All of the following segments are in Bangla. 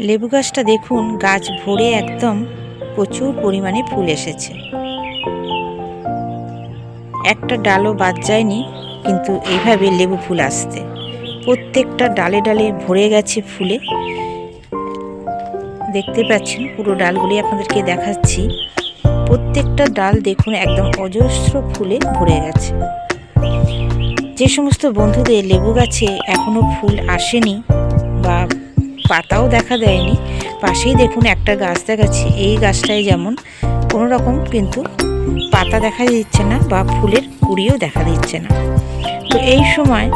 লেবু গাছটা দেখুন, গাছ ভরে একদম প্রচুর পরিমাণে ফুল এসেছে। একটা ডালও বাদ যায়নি, কিন্তু এইভাবে লেবু ফুল আসতে প্রত্যেকটা ডালে ডালে ভরে গেছে ফুলে। দেখতে পাচ্ছেন, পুরো ডালগুলি আপনাদেরকে দেখাচ্ছি। প্রত্যেকটা ডাল দেখুন, একদম অজস্র ফুলে ভরে গেছে। যে সমস্ত বন্ধুদের লেবু গাছে এখনও ফুল আসেনি বা পাতাও দেখা দেয়নি। পাশেই দেখুন একটা গাছ দেখাচ্ছি। এই গাছটায় যেমন কোনো রকম কিন্তু পাতা দেখা দিচ্ছে না বা ফুলের কুড়িও দেখা দিচ্ছে না। তো এই সময়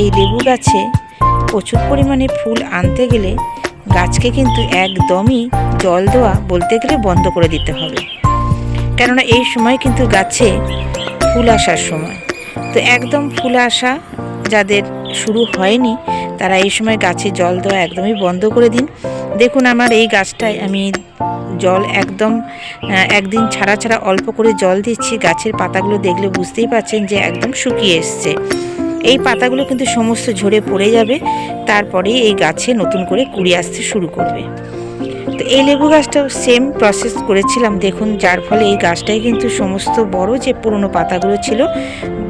এই লেবু গাছে প্রচুর পরিমাণে ফুল আনতে গেলে গাছকে কিন্তু একদমই জল দেওয়া বলতে গেলে বন্ধ করে দিতে হবে। কেননা এই সময় কিন্তু গাছে ফুল আসার সময়। তো একদম ফুল আসা যাদের শুরু হয়নি তারা এই সময় গাছে জল দেওয়া একদমই বন্ধ করে দিন। দেখুন আমার এই গাছটায় আমি জল একদম একদিন ছাড়া ছাড়া অল্প করে জল দিচ্ছি। গাছের পাতাগুলো দেখলে বুঝতেই পারছেন যে একদম শুকিয়ে এসছে। এই পাতাগুলো কিন্তু সমস্ত ঝরে পড়ে যাবে। তারপরেই এই গাছে নতুন করে কুড়ি আসতে শুরু করবে। তো এই লেবু গাছটাও সেম প্রসেস করেছিলাম। দেখুন, যার ফলে এই গাছটাই কিন্তু সমস্ত বড় যে পুরনো পাতাগুলো ছিল,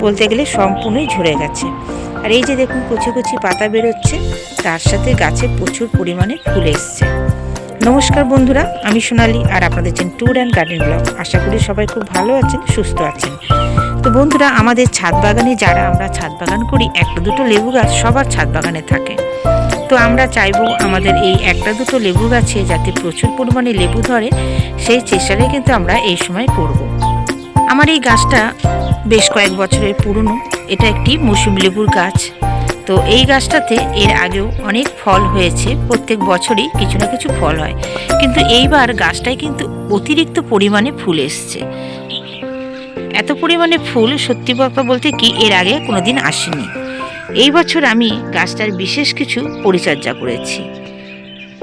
বলতে গেলে সম্পূর্ণই ঝরে গেছে। আর এই যে দেখুন কচি কচি পাতা বেরোচ্ছে, তার সাথে গাছে প্রচুর পরিমাণে ফুল এসছে। নমস্কার বন্ধুরা, আমি সোনালি আর আপনাদের চেন ট্যুর অ্যান্ড গার্ডেন ব্লগ আশা করি সবাই খুব ভালো আছেন, সুস্থ আছেন। তো বন্ধুরা, আমাদের ছাদ বাগানে যারা আমরা ছাদ বাগান করি, একটা দুটো লেবু গাছ সবার ছাদ বাগানে থাকে। তো আমরা চাইব আমাদের এই একটা দুটো লেবু গাছে যাতে প্রচুর পরিমাণে লেবু ধরে, সেই চেষ্টাটাই কিন্তু আমরা এই সময় করব। আমার এই গাছটা বেশ কয়েক বছরের পুরনো এটা একটি মৌসুমি লেবুর গাছ। তো এই গাছটাতে এর আগেও অনেক ফল হয়েছে, প্রত্যেক বছরই কিছু না কিছু ফল হয়। কিন্তু এইবার গাছটায় কিন্তু অতিরিক্ত পরিমাণে ফুল এসছে। এত পরিমাণে ফুল সত্যি কথা বলতে কি এর আগে কোনোদিন আসেনি। এই বছর আমি গাছটার বিশেষ কিছু পরিচর্যা করেছি।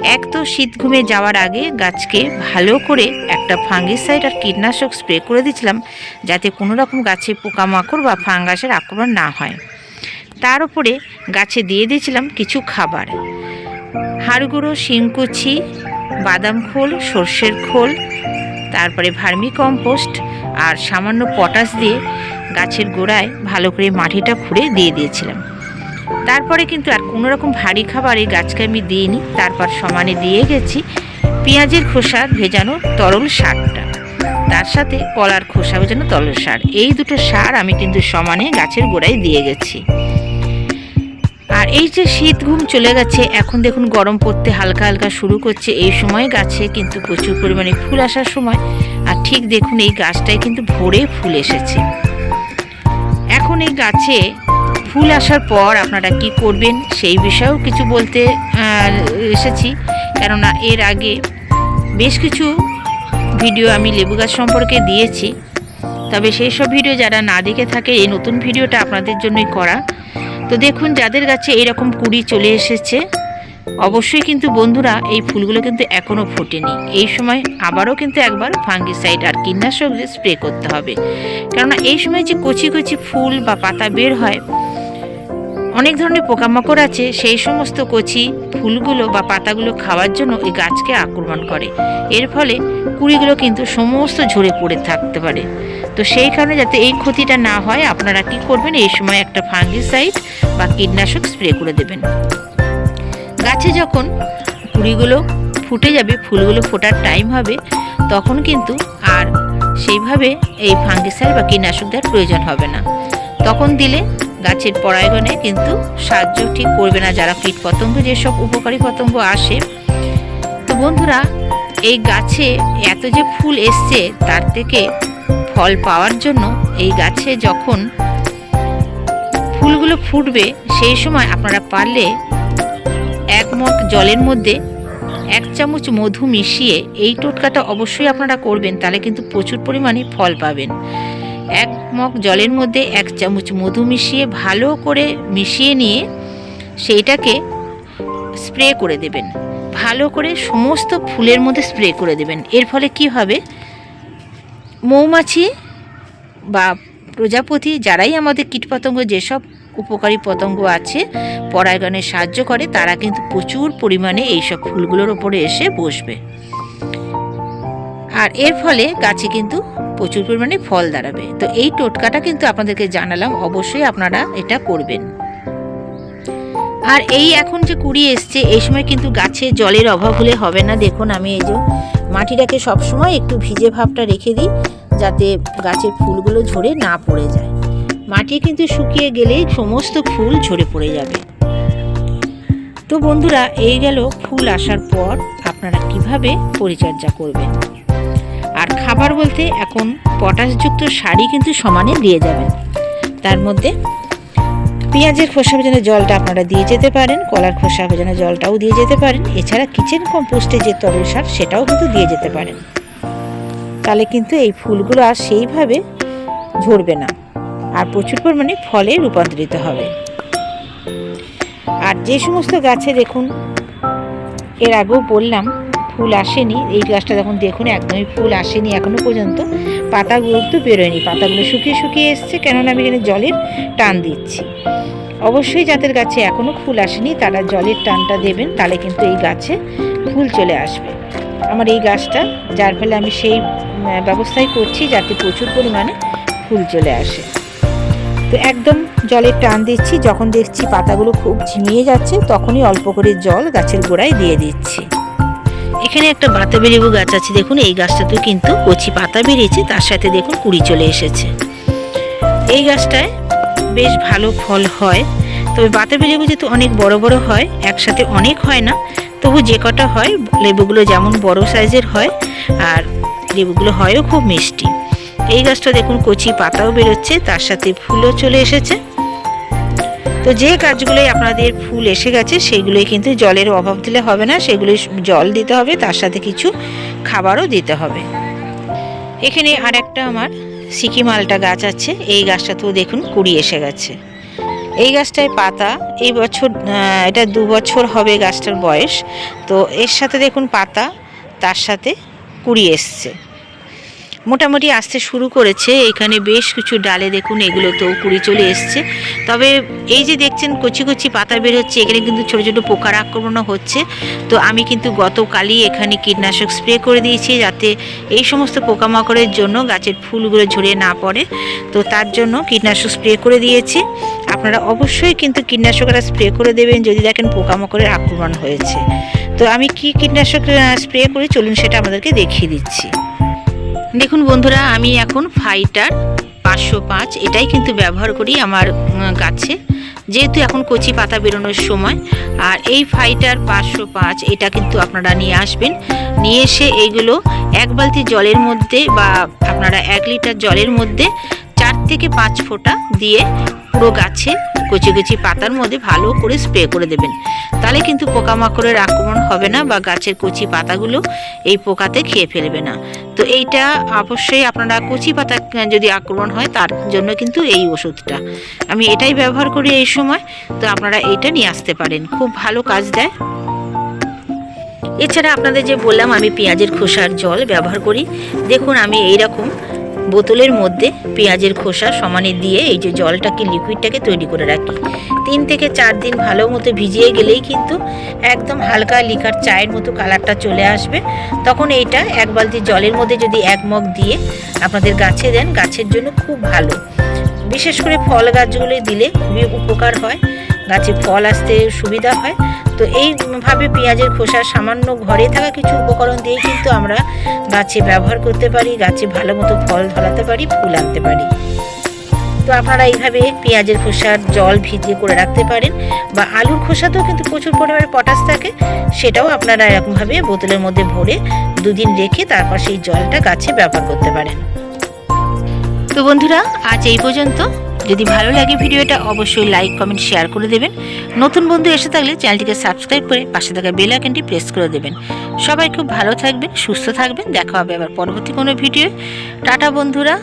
এক তো শীত ঘুমে যাওয়ার আগে গাছকে ভালো করে একটা ফাঙ্গিসাইড আর কীটনাশক স্প্রে করে দিয়েছিলাম, যাতে কোনো রকম গাছে পোকামাকড় বা ফাঙ্গাসের আক্রমণ না হয়। তার উপরে গাছে দিয়ে দিয়েছিলাম কিছু খাবার। হাড়গুঁড়ো, শিংকুচি, বাদাম খোল, সর্ষের খোল, তারপরে ভার্মি কম্পোস্ট আর সামান্য পটাশ দিয়ে গাছের গোড়ায় ভালো করে মাটিটা খুঁড়ে দিয়ে দিয়েছিলাম। তারপরে কিন্তু আর কোনো রকম ভারী খাবার এই গাছকে আমি দিইনি। তারপর সমানে দিয়ে গেছি পেঁয়াজের খোসা ভেজানো তরল সারটা। তার সাথে কলার খোসা ভেজানো তরল সার। এই দুটো সার আমি কিন্তু সমানে গাছের গোড়ায় দিয়ে গেছি। আর এই যে শীত ঘুম চলে গেছে, এখন দেখুন গরম পড়তে হালকা হালকা শুরু করছে। এই সময় গাছে কিন্তু প্রচুর পরিমাণে ফুল আসার সময়। আর ঠিক দেখুন এই গাছটায় কিন্তু ভোরে ফুল এসেছে। এখন এই গাছে ফুল আসার পর আপনারা কি করবেন সেই বিষয়েও কিছু বলতে এসেছি। কেননা এর আগে বেশ কিছু ভিডিও আমি লেবু গাছ সম্পর্কে দিয়েছি। তবে সেই সব ভিডিও যারা না দেখে থাকে, এই নতুন ভিডিওটা আপনাদের জন্যই করা। তো দেখুন, যাদের কাছে এইরকম কুড়ি চলে এসেছে, অবশ্যই কিন্তু বন্ধুরা এই ফুলগুলো কিন্তু এখনও ফোটেনি। এই সময় আবারও কিন্তু একবার ফাঙ্গিসাইড আর কীটনাশক স্প্রে করতে হবে। কেননা এই সময় যে কচি কচি ফুল বা পাতা বের হয় অনেক ধরনের পোকামাকড় আছে, সেই সমস্ত কচি, ফুলগুলো বা পাতাগুলো খাওয়ার জন্য এই গাছকে আক্রমণ করে। এর ফলে কুড়িগুলো কিন্তু সমস্ত ঝরে পড়ে থাকতে পারে। তো সেই কারণে যাতে এই ক্ষতিটা না হয়, আপনারা কি করবেন, এই সময় একটা ফাঙ্গিসাইড বা কীটনাশক স্প্রে করে দেবেন। গাছে যখন কুড়িগুলো ফুটে যাবে, ফুলগুলো ফোটার টাইম হবে, তখন কিন্তু আর সেইভাবে এই ফাঙ্গিসাইড বা কীটনাশক দেওয়ার প্রয়োজন হবে না। তখন দিলে গাছের পরাগণে কিন্তু সাহায্য ঠিক করবে না যারা কীট পতঙ্গ, যেসব উপকারী পতঙ্গ আসে। তো বন্ধুরা, এই গাছে এত যে ফুল এসছে, তার থেকে ফল পাওয়ার জন্য এই গাছে যখন ফুলগুলো ফুটবে, সেই সময় আপনারা পারলে এক মগ জলের মধ্যে এক চামচ মধু মিশিয়ে এই টোটকাটা অবশ্যই আপনারা করবেন, তাহলে কিন্তু প্রচুর পরিমাণে ফল পাবেন। এক মগ জলের মধ্যে এক চামচ মধু মিশিয়ে ভালো করে মিশিয়ে নিয়ে সেইটাকে স্প্রে করে দেবেন। ভালো করে সমস্ত ফুলের মধ্যে স্প্রে করে দেবেন। এর ফলে কি হবে? মৌমাছি বা প্রজাপতি যারাই আমাদের কীটপতঙ্গ, যেসব উপকারী পতঙ্গ আছে, পরাগায়নে সাহায্য করে, তারা কিন্তু প্রচুর পরিমাণে এইসব ফুলগুলোর ওপরে এসে বসবে। আর এর ফলে গাছে কিন্তু প্রচুর পরিমাণে ফল দাঁড়াবে। তো এই টোটকাটা কিন্তু আপনাদেরকে জানালাম, অবশ্যই আপনারা এটা করবেন। আর এই এখন যে কুড়ি এসছে, এই সময় কিন্তু গাছে জলের অভাব হলে হবে না। দেখুন, আমি এই যে মাটিটাকে সবসময় একটু ভিজে ভাবটা রেখে দিই, যাতে গাছের ফুলগুলো ঝরে না পড়ে যায়। মাটি কিন্তু শুকিয়ে গেলেই সমস্ত ফুল ঝরে পড়ে যাবে। তো বন্ধুরা, এই গেল ফুল আসার পর আপনারা কীভাবে পরিচর্যা করবেন? আর খাবার বলতে এখন পটাশযুক্ত শাড়ি কিন্তু সমানে দিয়ে যাবেন তার মধ্যে পেঁয়াজের খোসা ভেজানো জলটা আপনারা দিয়ে যেতে পারেন, কলার খোসা ভেজানো জলটাও দিয়ে যেতে পারেন, এছাড়া কিচেন কম্পোস্টে যে তরল সার সেটাও কিন্তু দিয়ে যেতে পারেন। তাহলে কিন্তু এই ফুলগুলো আর সেইভাবে ঝরবে না আর প্রচুর পরিমাণে ফলে রূপান্তরিত হবে। আর যে সমস্ত গাছে দেখুন, এর আগেও বললাম ফুল আসেনি। এই গাছটা যখন দেখুন, একদমই ফুল আসেনি এখনও পর্যন্ত। পাতাগুলো তো বেরোয়নি। পাতাগুলো শুকিয়ে শুকিয়ে এসছে, কেননা আমি এখানে জলের টান দিচ্ছি। অবশ্যই যাদের গাছে এখনও ফুল আসেনি, তারা জলের টানটা দেবেন, তাহলে কিন্তু এই গাছে ফুল চলে আসবে। আমার এই গাছটা, যার ফলে আমি সেই ব্যবস্থাই করছি যাতে প্রচুর পরিমাণে ফুল চলে আসে। তো একদম জলের টান দিচ্ছি, যখন দেখছি পাতাগুলো খুব ঝিমিয়ে যাচ্ছে, তখনই অল্প করে জল গাছের গোড়ায় দিয়ে দিচ্ছি। এখানে একটা বাতাবি লেবু গাছ আছে, দেখুন, এই গাছটাতেও কিন্তু কচি পাতা বেরিয়েছে, তার সাথে দেখুন কুড়ি চলে এসেছে। এই গাছটায় বেশ ভালো ফল হয়। তবে বাতাবি লেবু যেহেতু অনেক বড় বড় হয়, একসাথে অনেক হয় না, তবু যে কটা হয়, লেবুগুলো যেমন বড় সাইজের হয়, আর লেবুগুলো হয়ও খুব মিষ্টি। এই গাছটা দেখুন কচি পাতাও বেরোচ্ছে, তার সাথে ফুলও চলে এসেছে। তো যে গাছগুলোই আপনাদের ফুল এসে গেছে, সেগুলোই কিন্তু জলের অভাব দিলে হবে না, সেগুলোই জল দিতে হবে, তার সাথে কিছু খাবারও দিতে হবে। এখানে আর একটা আমার সিকি মালটা গাছ আছে, এই গাছটাতেও দেখুন কুড়ি এসে গেছে। এই গাছটায় পাতা, এই বছর এটা দু বছর হবে গাছটার বয়স, তো এর সাথে দেখুন পাতা, তার সাথে কুড়ি এসছে। মোটামুটি আসতে শুরু করেছে। এখানে বেশ কিছু ডালে দেখুন এগুলো তো কুড়ি চলে এসছে। তবে এই যে দেখছেন, কচি কচি পাতা বের হচ্ছে, এখানে কিন্তু ছোটো ছোটো পোকার আক্রমণও হচ্ছে। তো আমি কিন্তু গতকালই এখানে কীটনাশক স্প্রে করে দিয়েছি যাতে এই সমস্ত পোকামাকড়ের জন্য গাছের ফুলগুলো ঝরে না পড়ে। তো তার জন্য কীটনাশক স্প্রে করে দিয়েছি। আপনারা অবশ্যই কিন্তু কীটনাশকরা স্প্রে করে দেবেন যদি দেখেন পোকামাকড়ের আক্রমণ হয়েছে। তো আমি কি কীটনাশক স্প্রে করি? চলুন সেটা আমাদেরকে দেখিয়ে দিচ্ছি। দেখুন বন্ধুরা, আমি এখন ফাইটার পাঁচশো পাঁচ, এটাই কিন্তু ব্যবহার করি আমার গাছে যেহেতু এখন কচি পাতা বেরোনোর সময়, আর এই ফাইটার পাঁচশো পাঁচ, এটা কিন্তু আপনারা নিয়ে আসবেন। নিয়ে এসে এইগুলো এক বালতি জলের মধ্যে বা আপনারা এক লিটার জলের মধ্যে থেকে পাঁচ ফোঁটা দিয়ে পুরো গাছে কচি কচি পাতার মধ্যে ভালো করে স্প্রে করে দেবেন। তাহলে কিন্তু পোকামাকড়ের আক্রমণ হবে না বা গাছের কচি পাতাগুলো এই পোকাতে খেয়ে ফেলবে না। তো এইটা অবশ্যই আপনারা কচি পাতা যদি আক্রমণ হয় তার জন্য কিন্তু এই ওষুধটা। আমি এটাই ব্যবহার করি এই সময়। তো আপনারা এইটা নিয়ে আসতে পারেন। খুব ভালো কাজ দেয়। এছাড়া আপনাদের যে বললাম, আমি পেঁয়াজের খোসার জল ব্যবহার করি। দেখুন, আমি এই রকম বোতলের মধ্যে পেঁয়াজের খোসা সমানে দিয়ে এই যে জলটাকে লিকুইডটাকে তৈরি করে রাখি। তিন থেকে চার দিন ভালো মতো ভিজিয়ে গেলেই কিন্তু একদম হালকা লিকার চায়ের মতো কালারটা চলে আসবে। তখন এইটা এক বালতি জলের মধ্যে যদি এক মগ দিয়ে আপনাদের গাছে দেন, গাছের জন্য খুব ভালো। বিশেষ করে ফল গাছগুলো দিলে খুবই উপকার হয়। গাছে ফল আসতে সুবিধা হয়। তো এইভাবে পেঁয়াজের খোসা সামান্য ঘরে থাকা কিছু উপকরণ দিয়ে কিন্তু আমরা গাছে ব্যবহার করতে পারি, গাছে ভালো মতো ফল ধরাতে পারি, ফুল আনতে পারি। তো আপনারা এইভাবে পেঁয়াজের খোসার জল ভিজিয়ে করে রাখতে পারেন বা আলুর খোসাতেও কিন্তু প্রচুর পরিমাণে পটাশ থাকে, সেটাও আপনারা এরকমভাবে বোতলের মধ্যে ভরে দুদিন রেখে তারপর সেই জলটা গাছে ব্যবহার করতে পারেন। তো বন্ধুরা, আজ এই পর্যন্ত। যদি ভালো লাগে ভিডিওটা, অবশ্যই লাইক কমেন্ট শেয়ার করে দেবেন। নতুন বন্ধু এসে থাকলে চ্যানেলটিকে সাবস্ক্রাইব করে পাশে থাকা বেল আইকনটি প্রেস করে দেবেন। সবাই খুব ভালো থাকবেন, সুস্থ থাকবেন। দেখা হবে আবার পরবর্তী কোনো ভিডিও টাটা বন্ধুরা।